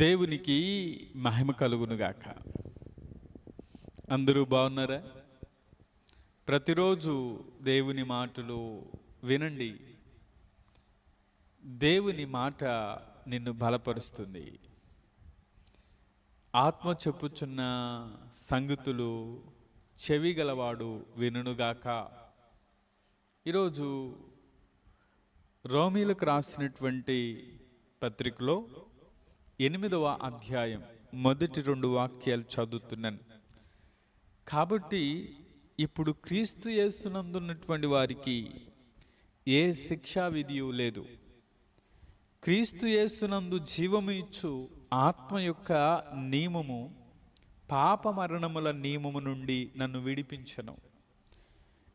దేవునికి మహిమ కలుగునుగాక. అందరూ బాగున్నారా? ప్రతిరోజు దేవుని మాటలు వినండి. దేవుని మాట నిన్ను బలపరుస్తుంది. ఆత్మ చెప్పుచున్న సంగతులు చెవి గలవాడు వినుగాక ఈరోజు రోమిలకు రాసినటువంటి పత్రికలో ఎనిమిదవ అధ్యాయం మొదటి రెండు వాక్యాలు చదువుతున్నాను. కాబట్టి ఇప్పుడు క్రీస్తు చేస్తున్నందున్నటువంటి వారికి ఏ శిక్షా విధియు లేదు. క్రీస్తు యేసునందు జీవము ఇచ్చు ఆత్మ యొక్క నియమము పాప మరణముల నియమము నుండి నన్ను విడిపించను.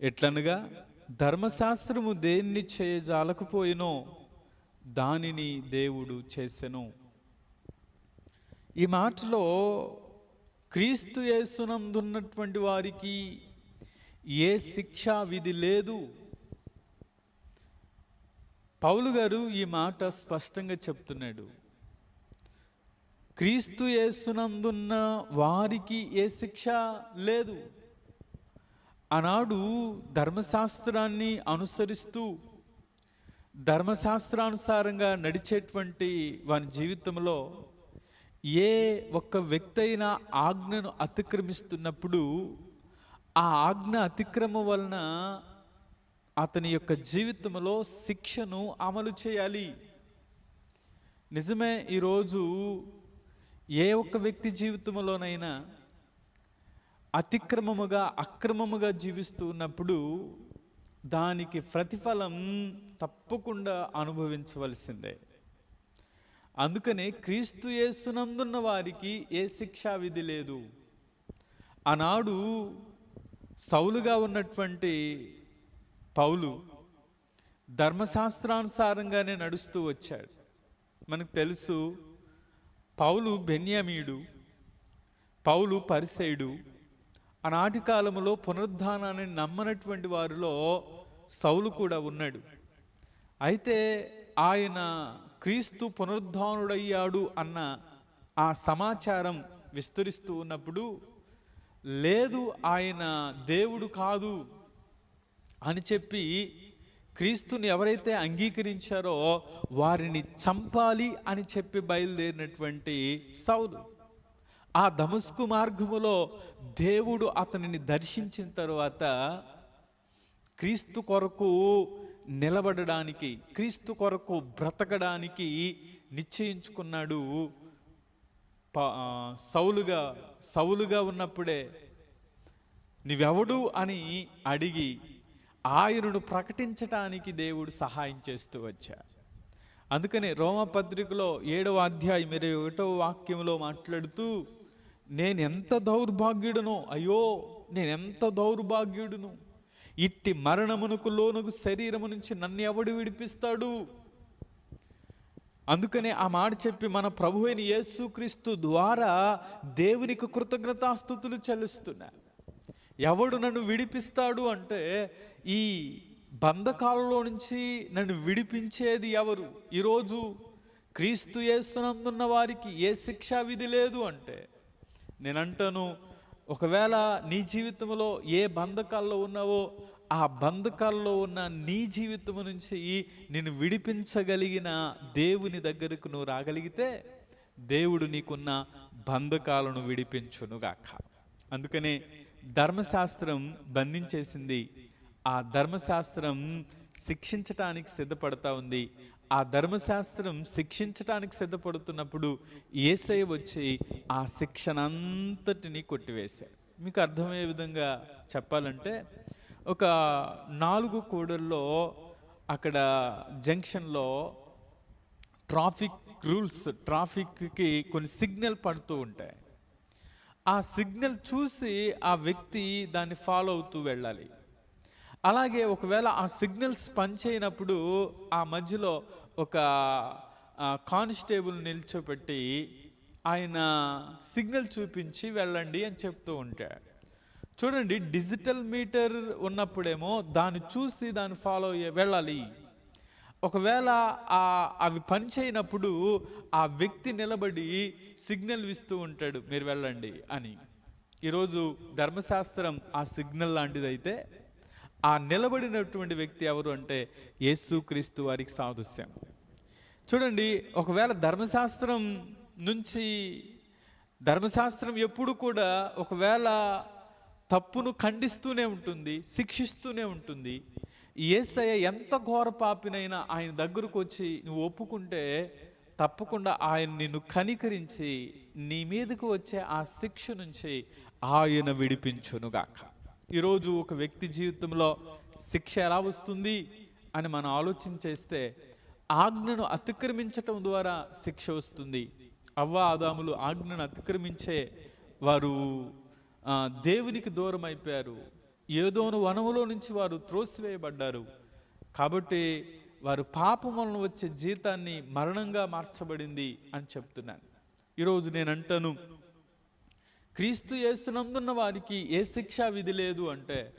ఎట్లనగా ధర్మశాస్త్రము దేన్ని చేయజాలకపోయినో దానిని దేవుడు చేసెను. ఈ మాటలో క్రీస్తు యేసునందున్నటువంటి వారికి ఏ శిక్షా విధి లేదు. పౌలు గారు ఈ మాట స్పష్టంగా చెప్తున్నాడు. క్రీస్తు యేసునందున్న వారికి ఏ శిక్ష లేదు. ఆనాడు ధర్మశాస్త్రాన్ని అనుసరిస్తూ ధర్మశాస్త్రానుసారంగా నడిచేటువంటి వారి జీవితంలో ఏ ఒక్క వ్యక్తి అయినా ఆజ్ఞను అతిక్రమిస్తున్నప్పుడు ఆ ఆజ్ఞ అతిక్రమం వలన అతని యొక్క జీవితంలో శిక్షను అమలు చేయాలి. నిజమే ఈరోజు ఏ ఒక్క వ్యక్తి జీవితంలోనైనా అతిక్రమముగా అక్రమముగా జీవిస్తూ ఉన్నప్పుడు దానికి ప్రతిఫలం తప్పకుండా అనుభవించవలసిందే. అందుకనే క్రీస్తు యేసునందున్న వారికి ఏ శిక్షా విధి లేదు. ఆనాడు సౌలుగా ఉన్నటువంటి పౌలు ధర్మశాస్త్రానుసారంగానే నడుస్తూ వచ్చాడు. మనకు తెలుసు పౌలు బెన్యామీడు పౌలు పరిసయుడు ఆనాటి కాలంలో పునరుద్ధానాన్ని నమ్మనటువంటి వారిలో సౌలు కూడా ఉన్నాడు. అయితే ఆయన క్రీస్తు పునరుద్ధానుడయ్యాడు అన్న ఆ సమాచారం విస్తరిస్తూ ఉన్నప్పుడు లేదు ఆయన దేవుడు కాదు అని చెప్పి క్రీస్తుని ఎవరైతే అంగీకరించారో వారిని చంపాలి అని చెప్పి బయలుదేరినటువంటి సౌలు. ఆ దమస్కు మార్గములో దేవుడు అతనిని దర్శించిన తరువాత క్రీస్తు కొరకు నిలబడడానికి క్రీస్తు కొరకు బ్రతకడానికి నిశ్చయించుకున్నాడు. ప- సౌలుగా సౌలుగా ఉన్నప్పుడే నీవెవడు అని అడిగి ఆయనను ప్రకటించటానికి దేవుడు సహాయం చేస్తూ వచ్చా. అందుకనే రోమపత్రికలో ఏడవ అధ్యాయం ఇరవై ఒకటవ వాక్యంలో మాట్లాడుతూ నేను ఎంత దౌర్భాగ్యుడునో అయ్యో నేనెంత దౌర్భాగ్యుడును ఇట్టి మరణమునకు లోనుకు శరీరము నుంచి నన్ను ఎవడు విడిపిస్తాడు? అందుకనే ఆ మాట చెప్పి మన ప్రభు అయిన యేసుక్రీస్తు ద్వారా దేవునికి కృతజ్ఞతాస్థుతులు చెల్లిస్తున్నా. ఎవడు నన్ను విడిపిస్తాడు అంటే ఈ బంధకాలలో నుంచి నన్ను విడిపించేది ఎవరు? ఈరోజు క్రీస్తు యేసునందున్న వారికి ఏ శిక్షా విధి లేదు అంటే నేనంటాను ఒకవేళ నీ జీవితంలో ఏ బంధకాల్లో ఉన్నావో ఆ బంధకాల్లో ఉన్న నీ జీవితం నుంచి నేను విడిపించగలిగిన దేవుని దగ్గరకు నువ్వు రాగలిగితే దేవుడు నీకున్న బంధకాలను విడిపించునుగాక. అందుకనే ధర్మశాస్త్రం బంధించేసింది. ఆ ధర్మశాస్త్రం శిక్షించటానికి సిద్ధపడతా ఉంది. ఆ ధర్మశాస్త్రం శిక్షించటానికి సిద్ధపడుతున్నప్పుడు ఏసై వచ్చి ఆ శిక్షణ శిక్షనంతటిని కొట్టివేశాడు. మీకు అర్థమయ్యే విధంగా చెప్పాలంటే ఒక నాలుగు కూడల్లో అక్కడ జంక్షన్లో ట్రాఫిక్ రూల్స్ ట్రాఫిక్కి కొన్ని సిగ్నల్ పడుతూ ఉంటాయి. ఆ సిగ్నల్ చూసి ఆ వ్యక్తి దాన్ని ఫాలో అవుతూ వెళ్ళాలి. అలాగే ఒకవేళ ఆ సిగ్నల్స్ పనిచేయనప్పుడు ఆ మధ్యలో ఒక కానిస్టేబుల్ నిల్చోపెట్టి ఆయన సిగ్నల్ చూపించి వెళ్ళండి అని చెప్తూ ఉంటాడు చూడండి డిజిటల్ మీటర్ ఉన్నప్పుడేమో దాన్ని చూసి దాన్ని ఫాలో అయ్యే వెళ్ళాలి. ఒకవేళ ఆ అవి పనిచేయనప్పుడు ఆ వ్యక్తి నిలబడి సిగ్నల్ ఇస్తూ ఉంటాడు మీరు వెళ్ళండి అని. ఈరోజు ధర్మశాస్త్రం ఆ సిగ్నల్ లాంటిదైతే ఆ నిలబడినటువంటి వ్యక్తి ఎవరు అంటే యేసుక్రీస్తు వారికి సాదృశ్యం. చూడండి ఒకవేళ ధర్మశాస్త్రం నుంచి ధర్మశాస్త్రం ఎప్పుడు కూడా ఒకవేళ తప్పును ఖండిస్తూనే ఉంటుంది శిక్షిస్తూనే ఉంటుంది ఏసయ్య ఎంత ఘోర పాపినైనా ఆయన దగ్గరకు వచ్చి నువ్వు ఒప్పుకుంటే తప్పకుండా ఆయన నిన్ను కనికరించి నీ మీదకు వచ్చే ఆ శిక్ష నుంచి ఆయన విడిపించునుగాక. ఈరోజు ఒక వ్యక్తి జీవితంలో శిక్ష ఎలా వస్తుంది అని మనం ఆలోచన చేస్తే ఆజ్ఞను అతిక్రమించటం ద్వారా శిక్ష వస్తుంది. అవ్వ ఆదాములు ఆజ్ఞను అతిక్రమించే వారు దేవునికి దూరం అయిపోయారు ఏదోను వనములో నుంచి వారు త్రోసివేయబడ్డారు. కాబట్టి వారు పాపం వలన వచ్చే జీతాన్ని మరణంగా మార్చబడింది అని చెప్తున్నాను. ఈరోజు నేను అంటాను క్రీస్తు చేస్తున్నందున్న వారికి ఏ శిక్షా విధి లేదు అంటే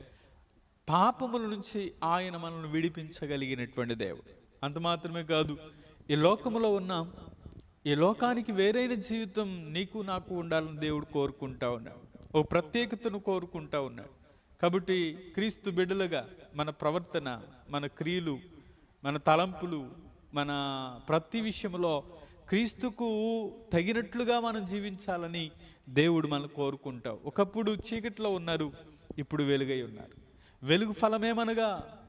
పాపముల నుంచి ఆయన మనల్ని విడిపించగలిగినటువంటి దేవుడు. అంత మాత్రమే కాదు ఈ లోకములో ఉన్నాం ఈ లోకానికి వేరైన జీవితం నీకు నాకు ఉండాలని దేవుడు కోరుకుంటా ఉన్నాడు. ఓ ప్రత్యేకతను కోరుకుంటా ఉన్నాడు. కాబట్టి క్రీస్తు బిడ్డలుగా మన ప్రవర్తన మన క్రియలు మన తలంపులు మన ప్రతి విషయంలో క్రీస్తుకు తగినట్లుగా మనం జీవించాలని దేవుడు మనం కోరుకుంటావు. ఒకప్పుడు చీకట్లో ఉన్నారు ఇప్పుడు వెలుగై ఉన్నారు. వెలుగు ఫలమేమనగా?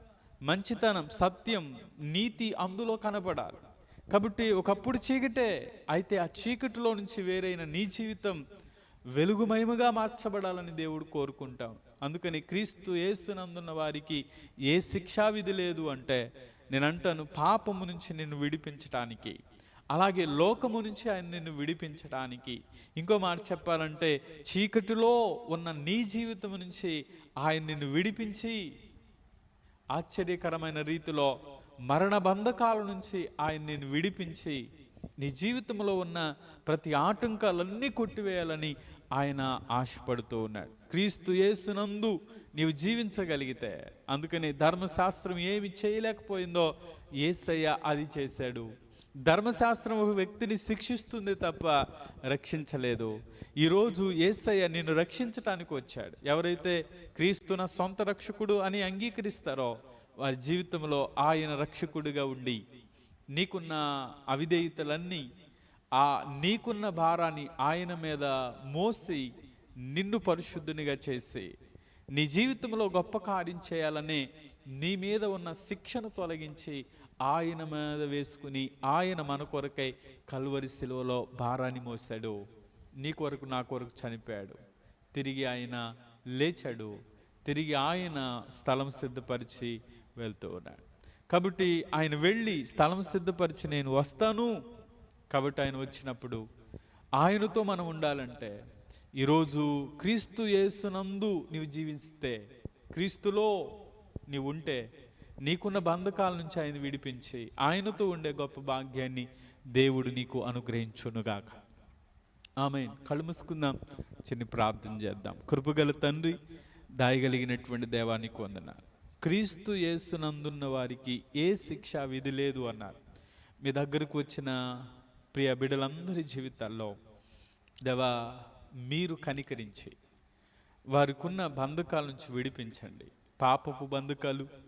మంచితనం సత్యం నీతి అందులో కనపడాలి కాబట్టి ఒకప్పుడు చీకటే అయితే ఆ చీకటిలో నుంచి వేరైన నీ జీవితం వెలుగుమయముగా మార్చబడాలని దేవుడు కోరుకుంటాం. అందుకని క్రీస్తు ఏసునందున్న వారికి ఏ శిక్షా విధి లేదు అంటే నేను అంటాను పాపము నుంచి నిన్ను విడిపించటానికి. అలాగే లోకము నుంచి ఆయన నిన్ను విడిపించటానికి ఇంకో మాట చెప్పాలంటే చీకటిలో ఉన్న నీ జీవితం నుంచి ఆయన నిన్ను విడిపించి ఆశ్చర్యకరమైన రీతిలో మరణ బంధకాల నుంచి ఆయన నేను విడిపించి నీ జీవితంలో ఉన్న ప్రతి ఆటంకాలన్నీ కొట్టివేయాలని ఆయన ఆశపడుతూ ఉన్నాడు. క్రీస్తు యేసునందు నీవు జీవించగలిగితే అందుకని ధర్మశాస్త్రం ఏమి చేయలేకపోయిందో ఏసయ్య అది చేశాడు. ధర్మశాస్త్రం ఒక వ్యక్తిని శిక్షిస్తుంది తప్ప రక్షించలేదు. ఈరోజు ఏసయ్య నిన్ను రక్షించటానికి వచ్చాడు. ఎవరైతే క్రీస్తున సొంత రక్షకుడు అని అంగీకరిస్తారో వారి జీవితంలో ఆయన రక్షకుడిగా ఉండి నీకున్న అవిధేయతలన్నీ ఆ నీకున్న భారాన్ని ఆయన మీద మోసి నిన్ను పరిశుద్ధునిగా చేసి నీ జీవితంలో గొప్ప కార్యం చేయాలనే నీ మీద ఉన్న శిక్షను తొలగించి ఆయన మీద వేసుకుని ఆయన మన కొరకై కలువరి శిలువలో భారాన్ని మోసాడు నీ కొరకు నా కొరకు చనిపోయాడు. తిరిగి ఆయన లేచాడు. తిరిగి ఆయన స్థలం సిద్ధపరిచి వెళ్తూ ఉన్నాడు. కాబట్టి ఆయన వెళ్ళి స్థలం సిద్ధపరిచి నేను వస్తాను. కాబట్టి ఆయన వచ్చినప్పుడు ఆయనతో మనం ఉండాలంటే ఈరోజు క్రీస్తు యేసునందు నీవు జీవిస్తే క్రీస్తులో నీవు ఉంటే నీకున్న బంధకాల నుంచి ఆయన విడిపించి ఆయనతో ఉండే గొప్ప భాగ్యాన్ని దేవుడు నీకు అనుగ్రహించునుగాక. ఆమె కళ్ళు మూసుకుందాం. చిన్న ప్రార్థన చేద్దాం. కృపగల తండ్రి దాయగలిగినటువంటి దేవానికి వందనాలు. క్రీస్తు యేసునందున్న వారికి ఏ శిక్ష విధి లేదు అన్నారు. మీ దగ్గరకు వచ్చిన ప్రియ బిడ్డలందరి జీవితాల్లో దేవా మీరు కనికరించి వారికున్న బంధకాల నుంచి విడిపించండి. పాపపు బంధకాలు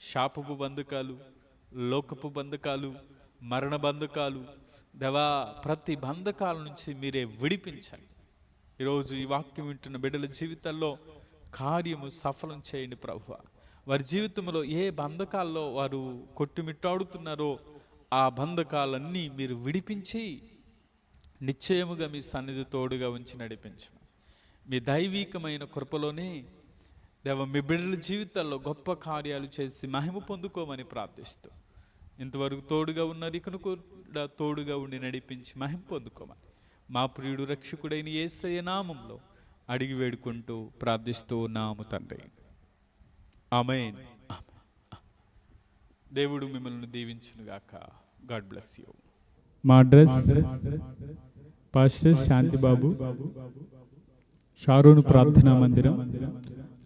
శాపపు బంధకాలు లోకపు బంధకాలు మరణ బంధకాలు దేవా ప్రతి బంధకాల నుంచి మీరే విడిపించండి ఈరోజు ఈ వాక్యం వింటున్న బిడ్డల జీవితాల్లో కార్యము సఫలం చేయండి ప్రభు వారి జీవితంలో ఏ బంధకాల్లో వారు కొట్టుమిట్టాడుతున్నారో ఆ బంధకాలన్నీ మీరు విడిపించి నిశ్చయముగా మీ సన్నిధి తోడుగా ఉంచి నడిపించు. మీ దైవీకమైన కృపలోనే దేవ మీ బిడ్డల జీవితాల్లో గొప్ప కార్యాలు చేసి మహిమ పొందుకోమని ప్రార్థిస్తూ ఇంతవరకు తోడుగా ఉన్నారు ఇకను కూడా తోడుగా ఉండి నడిపించి మహిమ పొందుకోమని మా ప్రియుడు రక్షకుడైన యేసయ్య నామంలో అడిగి వేడుకుంటూ ప్రార్థిస్తూ ఉన్నాము తండ్రి. ఆమెన్. దేవుడు మిమ్మల్ని దీవించునుగాక. God bless you. మా అడ్రస్? పాస్టర్ శాంతిబాబు. షారూన్ ప్రార్థనా మందిరం.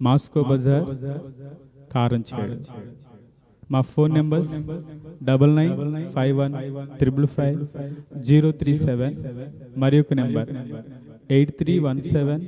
మాస్కో బజార్ కారంచేడు మా phone numbers double nine five one triple five zero three seven మరి ఒక number. Eight three one seven